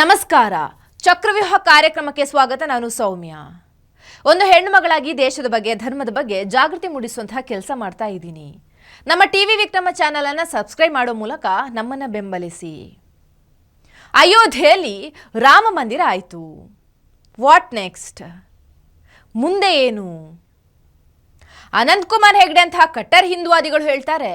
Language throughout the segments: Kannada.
ನಮಸ್ಕಾರ. ಚಕ್ರವ್ಯೂಹ ಕಾರ್ಯಕ್ರಮಕ್ಕೆ ಸ್ವಾಗತ, ನಾನು ಸೌಮ್ಯ. ಒಂದು ಹೆಣ್ಣು ಮಗಳಾಗಿ ದೇಶದ ಬಗ್ಗೆ, ಧರ್ಮದ ಬಗ್ಗೆ ಜಾಗೃತಿ ಮೂಡಿಸುವಂತಹ ಕೆಲಸ ಮಾಡ್ತಾ ಇದ್ದೀನಿ. ನಮ್ಮ ಟಿವಿ ವಿ ವಿಕ್ರಮ ಚಾನೆಲ್ ಅನ್ನ ಸಬ್ಸ್ಕ್ರೈಬ್ ಮಾಡೋ ಮೂಲಕ ನಮ್ಮನ್ನ ಬೆಂಬಲಿಸಿ. ಅಯೋಧ್ಯೆಯಲ್ಲಿ ರಾಮ ಮಂದಿರ ಆಯಿತು. ವಾಟ್ ನೆಕ್ಸ್ಟ್ ಮುಂದೆ ಏನು? ಅನಂತಕುಮಾರ್ ಹೆಗ್ಡೆ ಅಂತಹ ಕಟ್ಟರ್ ಹಿಂದುವಾದಿಗಳು ಹೇಳ್ತಾರೆ,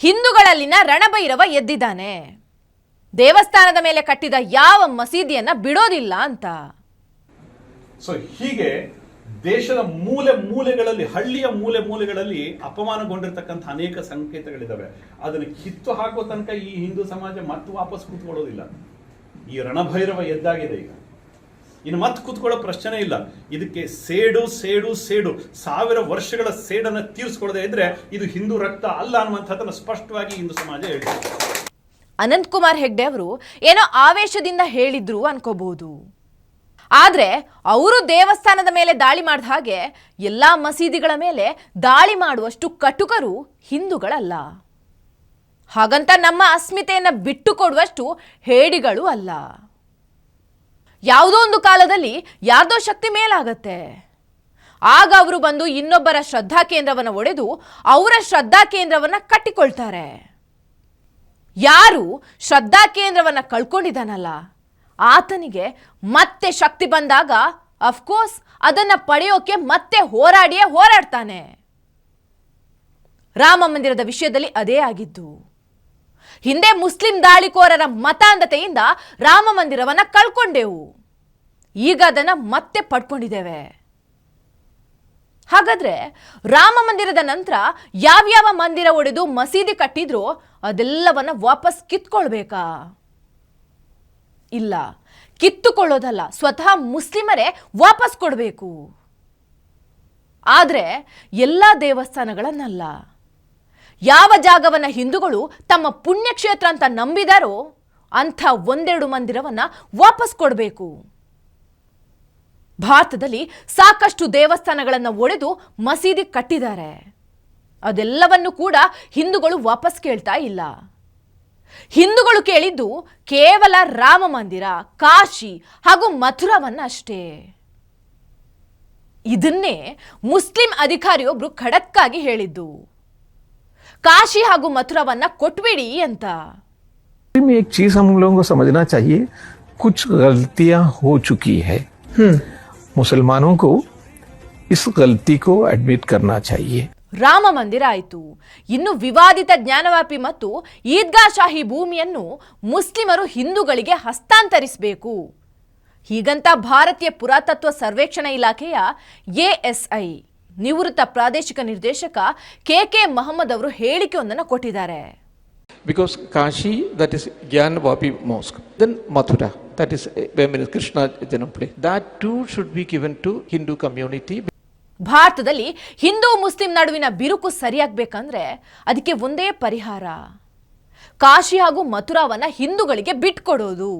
ಹಿಂದೂಗಳಲ್ಲಿನ ರಣಭೈರವ ಎದ್ದಿದ್ದಾನೆ. ದೇವಸ್ಥಾನದ ಮೇಲೆ ಕಟ್ಟಿದ ಯಾವ ಮಸೀದಿಯನ್ನ ಬಿಡೋದಿಲ್ಲ ಅಂತ. ಸೊ ಹೀಗೆ ದೇಶದ ಮೂಲೆ ಮೂಲೆಗಳಲ್ಲಿ, ಹಳ್ಳಿಯ ಮೂಲೆ ಮೂಲೆಗಳಲ್ಲಿ ಅಪಮಾನಗೊಂಡಿರ್ತಕ್ಕಂಥ ಅನೇಕ ಸಂಕೇತಗಳಿದ್ದಾವೆ. ಅದನ್ನು ಕಿತ್ತು ಹಾಕೋ ತನಕ ಈ ಹಿಂದೂ ಸಮಾಜ ಮತ್ತೆ ವಾಪಸ್ ಕೂತ್ಕೊಳ್ಳೋದಿಲ್ಲ. ಈ ರಣಭೈರವ ಎದ್ದಾಗಿದೆ ಈಗ. ಇನ್ನು ಮತ್ತೆ ಕೂತ್ಕೊಳ್ಳೋ ಪ್ರಶ್ನೆ ಇಲ್ಲ. ಇದಕ್ಕೆ ಸೇಡು ಸೇಡು ಸೇಡು, ಸಾವಿರ ವರ್ಷಗಳ ಸೇಡನ್ನು ತೀರಿಸ್ಕೊಳ್ಳದೆ ಇದ್ರೆ ಇದು ಹಿಂದೂ ರಕ್ತ ಅಲ್ಲ ಅನ್ನುವಂಥದ್ದನ್ನು ಸ್ಪಷ್ಟವಾಗಿ ಹಿಂದೂ ಸಮಾಜ ಹೇಳ್ತಾರೆ ಅನಂತಕುಮಾರ್ ಹೆಗ್ಡೆ ಅವರು ಏನೋ ಆವೇಶದಿಂದ ಹೇಳಿದ್ರು ಅನ್ಕೋಬಹುದು. ಆದ್ರೆ ಅವರು ದೇವಸ್ಥಾನದ ಮೇಲೆ ದಾಳಿ ಮಾಡಿದ ಹಾಗೆ ಎಲ್ಲಾ ಮಸೀದಿಗಳ ಮೇಲೆ ದಾಳಿ ಮಾಡುವಷ್ಟು ಕಟುಕರು ಹಿಂದೂಗಳಲ್ಲ. ಹಾಗಂತ ನಮ್ಮ ಅಸ್ಮಿತೆಯನ್ನು ಬಿಟ್ಟು ಕೊಡುವಷ್ಟು ಹೇಡಿಗಳು ಅಲ್ಲ. ಯಾವುದೋ ಒಂದು ಕಾಲದಲ್ಲಿ ಯಾರ್ದೋ ಶಕ್ತಿ ಮೇಲಾಗತ್ತೆ. ಆಗ ಅವರು ಬಂದು ಇನ್ನೊಬ್ಬರ ಶ್ರದ್ಧಾ ಕೇಂದ್ರವನ್ನು ಒಡೆದು ಅವರ ಶ್ರದ್ಧಾ ಕೇಂದ್ರವನ್ನು ಕಟ್ಟಿಕೊಳ್ತಾರೆ. ಯಾರು ಶ್ರದ್ಧಾ ಕೇಂದ್ರವನ್ನು ಕಳ್ಕೊಂಡಿದ್ದಾನಲ್ಲ, ಆತನಿಗೆ ಮತ್ತೆ ಶಕ್ತಿ ಬಂದಾಗ ಅಫ್ಕೋರ್ಸ್ ಅದನ್ನು ಪಡೆಯೋಕೆ ಮತ್ತೆ ಹೋರಾಡಿಯೇ ಹೋರಾಡ್ತಾನೆ. ರಾಮ ಮಂದಿರದ ವಿಷಯದಲ್ಲಿ ಅದೇ ಆಗಿದ್ದು, ಹಿಂದೆ ಮುಸ್ಲಿಂ ದಾಳಿಕೋರರ ಮತಾಂಧತೆಯಿಂದ ರಾಮ ಮಂದಿರವನ್ನು ಕಳ್ಕೊಂಡೆವು. ಈಗ ಅದನ್ನು ಮತ್ತೆ ಪಡ್ಕೊಂಡಿದ್ದೇವೆ. ಹಾಗಾದ್ರೆ ರಾಮ ಮಂದಿರದ ನಂತರ ಯಾವ್ಯಾವ ಮಂದಿರ ಒಡೆದು ಮಸೀದಿ ಕಟ್ಟಿದ್ರು ಅದೆಲ್ಲವನ್ನ ವಾಪಸ್ ಕಿತ್ಕೊಳ್ಬೇಕಾ? ಇಲ್ಲ, ಕಿತ್ತುಕೊಳ್ಳೋದಲ್ಲ, ಸ್ವತಃ ಮುಸ್ಲಿಮರೇ ವಾಪಸ್ ಕೊಡಬೇಕು. ಆದರೆ ಎಲ್ಲ ದೇವಸ್ಥಾನಗಳನ್ನಲ್ಲ. ಯಾವ ಜಾಗವನ್ನ ಹಿಂದೂಗಳು ತಮ್ಮ ಪುಣ್ಯಕ್ಷೇತ್ರ ಅಂತ ನಂಬಿದಾರೋ ಅಂಥ ಒಂದೆರಡು ಮಂದಿರವನ್ನ ವಾಪಸ್ ಕೊಡಬೇಕು. ಭಾರತದಲ್ಲಿ ಸಾಕಷ್ಟು ದೇವಸ್ಥಾನಗಳನ್ನು ಒಡೆದು ಮಸೀದಿ ಕಟ್ಟಿದ್ದಾರೆ ಅದೆಲ್ಲವನ್ನು ಕೂಡ ಹಿಂದೂಗಳು ವಾಪಸ್ ಕೇಳ್ತಾ ಇಲ್ಲ ಹಿಂದೂಗಳು ಕೇಳಿದ್ದು ಕೇವಲ ರಾಮ ಮಂದಿರ ಕಾಶಿ ಹಾಗೂ ಮಥುರಾವನ್ನ ಅಷ್ಟೇ ಇದನ್ನೇ ಮುಸ್ಲಿಂ ಅಧಿಕಾರಿಯೊಬ್ರು ಖಡಕ್ಕಾಗಿ ಹೇಳಿದ್ದು ಕಾಶಿ ಹಾಗೂ ಮಥುರಾವನ್ನ ಕೊಟ್ಬಿಡಿ ಅಂತ में एक चीज हम लोगों को समझना चाहिए कुछ गलतियां हो चुकी है मुसलमानों को इस गलती को एडमिट करना चाहिए ರಾಮ ಮಂದಿರ ಆಯಿತು ಇನ್ನು ವಿವಾದಿತ ಜ್ಞಾನವ್ಯಾಪಿ ಮತ್ತು ಈದ್ಗಾ ಶಾಹಿ ಭೂಮಿಯನ್ನು ಮುಸ್ಲಿಮರು ಹಿಂದೂಗಳಿಗೆ ಹಸ್ತಾಂತರಿಸಬೇಕು ಹೀಗಂತ ಭಾರತೀಯ ಪುರಾತತ್ವ ಸರ್ವೇಕ್ಷಣಾ ಇಲಾಖೆಯ ಎಎಸ್ಐ ನಿವೃತ್ತ ಪ್ರಾದೇಶಿಕ ನಿರ್ದೇಶಕ ಕೆ ಕೆ ಮಹಮ್ಮದ್ ಅವರು ಹೇಳಿಕೆಯೊಂದನ್ನು ಕೊಟ್ಟಿದ್ದಾರೆ Because Kashi, that is Gyan Vapi Mosque. Then Mathura, that is means Krishna Janam place. That too should be given to Hindu community. ಭಾರತದಲ್ಲಿ ಹಿಂದೂ ಮುಸ್ಲಿಂ ನಡುವಿನ ಬಿರುಕು ಸರಿಯಾಗಬೇಕಂದ್ರೆ ಅದಕ್ಕೆ ಒಂದೇ ಪರಿಹಾರ ಕಾಶಿ ಹಾಗೂ ಮಥುರಾವನ್ನ ಹಿಂದೂಗಳಿಗೆ ಬಿಟ್ಕೊಡೋದು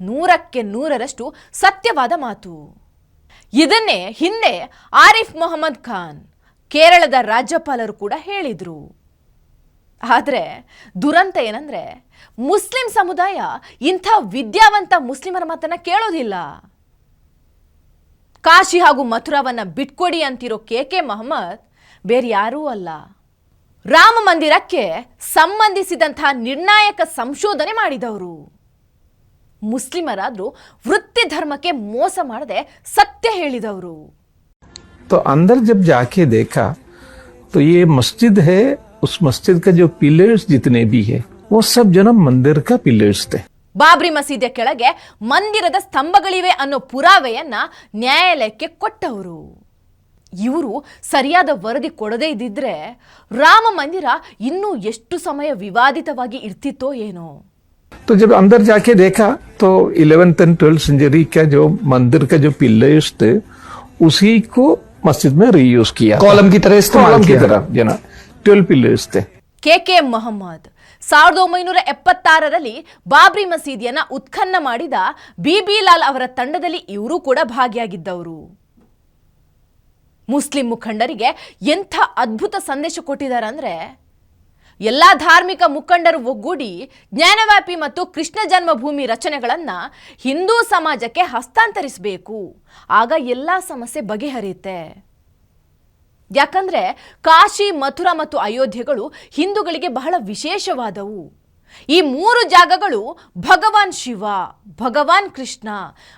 ನೂರಕ್ಕೆ ನೂರರಷ್ಟು ಸತ್ಯವಾದ ಮಾತು ಇದನ್ನೇ ಹಿಂದೆ ಆರಿಫ್ ಮೊಹಮ್ಮದ್ ಖಾನ್ ಕೇರಳದ ರಾಜ್ಯಪಾಲರು ಕೂಡ ಹೇಳಿದ್ರು ಆದರೆ ದುರಂತ ಏನಂದ್ರೆ ಮುಸ್ಲಿಂ ಸಮುದಾಯ ಇಂಥ ವಿದ್ಯಾವಂತ ಮುಸ್ಲಿಮರ ಮಾತನ್ನ ಕೇಳೋದಿಲ್ಲ ಕಾಶಿ ಹಾಗೂ ಮಥುರಾವನ್ನ ಬಿಟ್ಕೊಡಿ ಅಂತಿರೋ ಕೆ ಕೆ ಮಹಮ್ಮದ್ ಬೇರೆ ಯಾರೂ ಅಲ್ಲ ರಾಮ ಮಂದಿರಕ್ಕೆ ಸಂಬಂಧಿಸಿದಂತಹ ನಿರ್ಣಾಯಕ ಸಂಶೋಧನೆ ಮಾಡಿದವರು ಮುಸ್ಲಿಮರಾದ್ರೂ ವೃತ್ತಿ ಧರ್ಮಕ್ಕೆ ಮೋಸ ಮಾಡದೆ ಸತ್ಯ ಹೇಳಿದವರು तो अंदर जब जाके देखा तो ये मस्जिद है उस मस्जिद का जो पिलर्स जितने भी है वो सब जन्म मंदिर का पिलर्स थे ಬಾಬ್ರಿ ಮಸೀದಿಯ ಕೆಳಗೆ ಮಂದಿರದ ಸ್ತಂಭಗಳಿವೆ ಅನ್ನೋ ಪುರಾವೆಯನ್ನ ನ್ಯಾಯಾಲಯಕ್ಕೆ ಕೊಟ್ಟವರು ಇವರು ಸರಿಯಾದ ವರದಿ ಕೊಡದೇ ಇದ್ದಿದ್ರೆ ರಾಮ ಮಂದಿರ ಇನ್ನೂ ಎಷ್ಟು ಸಮಯ ವಿವಾದಿತವಾಗಿ ಇರ್ತಿತ್ತೋ ಏನೋ तो जब अंदर जाके देखा तो इलेवेंथ एंड ट्वेल्थ सेंचुरी का जो मंदिर का जो पिलर्स थे उसी को मस्जिद में रीयूज किया कॉलम की तरह इस्तेमाल कॉलम की किया। तरह जना ಟ್ವೆಲ್ ಕೆ ಕೆ ಮೊಹಮ್ಮದ್. ಸಾವಿರದ ಒಂಬೈನೂರ ಎಪ್ಪತ್ತಾರರಲ್ಲಿ ಬಾಬ್ರಿ ಮಸೀದಿಯನ್ನ ಉತ್ಖನ್ನ ಮಾಡಿದ ಬಿಬಿ ಲಾಲ್ ಅವರ ತಂಡದಲ್ಲಿ ಇವರು ಕೂಡ ಭಾಗಿಯಾಗಿದ್ದವರು. ಮುಸ್ಲಿಂ ಮುಖಂಡರಿಗೆ ಎಂಥ ಅದ್ಭುತ ಸಂದೇಶ ಕೊಟ್ಟಿದ್ದಾರೆ ಅಂದರೆ ಎಲ್ಲ ಧಾರ್ಮಿಕ ಮುಖಂಡರು ಒಗ್ಗೂಡಿ ಜ್ಞಾನವ್ಯಾಪಿ ಮತ್ತು ಕೃಷ್ಣ ಜನ್ಮಭೂಮಿ ರಚನೆಗಳನ್ನು ಹಿಂದೂ ಸಮಾಜಕ್ಕೆ ಹಸ್ತಾಂತರಿಸಬೇಕು. ಆಗ ಎಲ್ಲ ಸಮಸ್ಯೆ ಬಗೆಹರಿಯುತ್ತೆ. ಯಾಕಂದ್ರೆ ಕಾಶಿ, ಮಥುರಾ ಮತ್ತು ಅಯೋಧ್ಯೆಗಳು ಹಿಂದೂಗಳಿಗೆ ಬಹಳ ವಿಶೇಷವಾದವು. ಈ ಮೂರು ಜಾಗಗಳು ಭಗವಾನ್ ಶಿವ, ಭಗವಾನ್ ಕೃಷ್ಣ,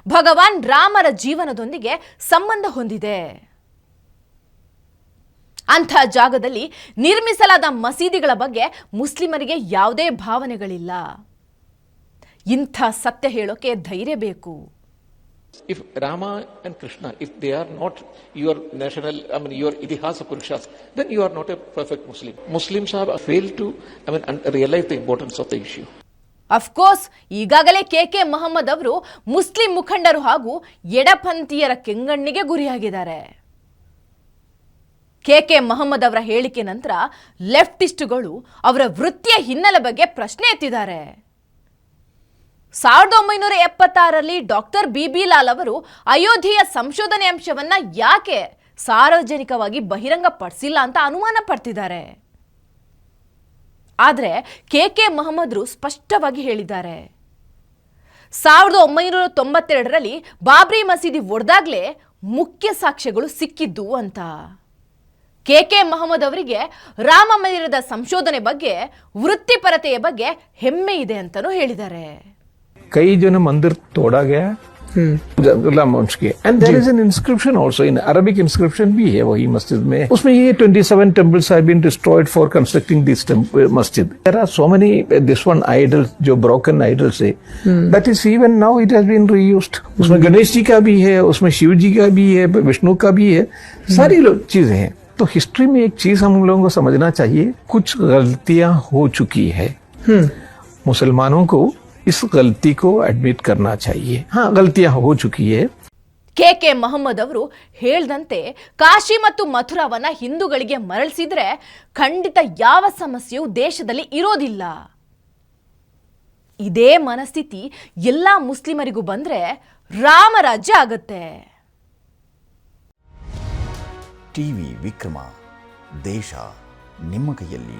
ಭಗವಾನ್ ರಾಮರ ಜೀವನದೊಂದಿಗೆ ಸಂಬಂಧ ಹೊಂದಿದೆ. ಅಂಥ ಜಾಗದಲ್ಲಿ ನಿರ್ಮಿಸಲಾದ ಮಸೀದಿಗಳ ಬಗ್ಗೆ ಮುಸ್ಲಿಮರಿಗೆ ಯಾವುದೇ ಭಾವನೆಗಳಿಲ್ಲ. ಇಂಥ ಸತ್ಯ ಹೇಳೋಕೆ ಧೈರ್ಯ ಬೇಕು. If Rama and Krishna, if they are not your national, I mean, your itihas Purushas, then you are not a perfect Muslim. Muslims have failed to, I mean, realize the importance of the issue. Of course ಈಗಾಗಲೇ ಕೆ ಕೆ ಮೊಹಮ್ಮದ್ ಅವರು ಮುಸ್ಲಿಂ ಮುಖಂಡರು ಹಾಗೂ ಎಡಪಂಥೀಯರ ಕೆಂಗಣ್ಣಿಗೆ ಗುರಿಯಾಗಿದ್ದಾರೆ ಕೆ ಕೆ ಮೊಹಮ್ಮದ್ ಅವರ ಹೇಳಿಕೆ ನಂತರ ಲೆಫ್ಟಿಸ್ಟ್ಗಳು ಅವರ ವೃತ್ತಿಯ ಹಿನ್ನೆಲೆ ಬಗ್ಗೆ ಪ್ರಶ್ನೆ ಎತ್ತಿದ್ದಾರೆ ಸಾವಿರದ ಒಂಬೈನೂರ ಎಪ್ಪತ್ತಾರರಲ್ಲಿ ಡಾಕ್ಟರ್ ಬಿ ಬಿ ಲಾಲ್ ಅವರು ಅಯೋಧ್ಯೆಯ ಸಂಶೋಧನೆ ಅಂಶವನ್ನ ಯಾಕೆ ಸಾರ್ವಜನಿಕವಾಗಿ ಬಹಿರಂಗಪಡಿಸಿಲ್ಲ ಅಂತ ಅನುಮಾನ ಪಡ್ತಿದ್ದಾರೆ. ಆದರೆ ಕೆ ಕೆ ಮೊಹಮ್ಮದ್ರು ಸ್ಪಷ್ಟವಾಗಿ ಹೇಳಿದ್ದಾರೆ. ಸಾವಿರದ ಒಂಬೈನೂರ ತೊಂಬತ್ತೆರಡರಲ್ಲಿ ಬಾಬ್ರಿ ಮಸೀದಿ ಒಡೆದಾಗ್ಲೇ ಮುಖ್ಯ ಸಾಕ್ಷ್ಯಗಳು ಸಿಕ್ಕಿದ್ದು ಅಂತ. ಕೆ ಕೆ ಮೊಹಮ್ಮದ್ ಅವರಿಗೆ ರಾಮ ಮಂದಿರದ ಸಂಶೋಧನೆ ಬಗ್ಗೆ, ವೃತ್ತಿಪರತೆಯ ಬಗ್ಗೆ ಹೆಮ್ಮೆ ಇದೆ ಅಂತಲೂ ಹೇಳಿದ್ದಾರೆ. कई जो है मंदिर तोड़ा गया जगला वंश के and there is an inscription also in Arabic inscription भी है वही मस्जिद में। उसमें ये 27 temples have been destroyed for constructing this temple, masjid. There are so many uh, this one जो broken idols है that is even now it has been reused. उसमें गणेश जी का भी है उसमें शिव जी का भी है विष्णु का भी है सारी लो- चीज़ें हैं। तो हिस्ट्री में एक चीज़ हम लोगों को समझना चाहिए कुछ गलतियाँ हो चुकी है। मुसलमानों को इस गलती को एडमिट करना चाहिए हाँ गलतियां हो चुकी है ಕೆ ಕೆ ಮೊಹಮ್ಮದ್ ಅವರು ಹೇಳ್ದಂತೆ ಕಾಶಿ ಮತ್ತು ಮಥುರಾವನ್ನ ಹಿಂದೂಗಳಿಗೆ ಮರಳಿಸಿದ್ರೆ ಖಂಡಿತ ಯಾವ ಸಮಸ್ಯೆಯೂ ದೇಶದಲ್ಲಿ ಇರೋದಿಲ್ಲ ಇದೇ ಮನಸ್ಥಿತಿ ಎಲ್ಲ ಮುಸ್ಲಿಮರಿಗೂ ಬಂದ್ರೆ ರಾಮರಾಜ್ಯ ಆಗತ್ತೆ ಟಿವಿ ವಿಕ್ರಮ ದೇಶ ನಿಮ್ಮ ಕೈಯಲ್ಲಿ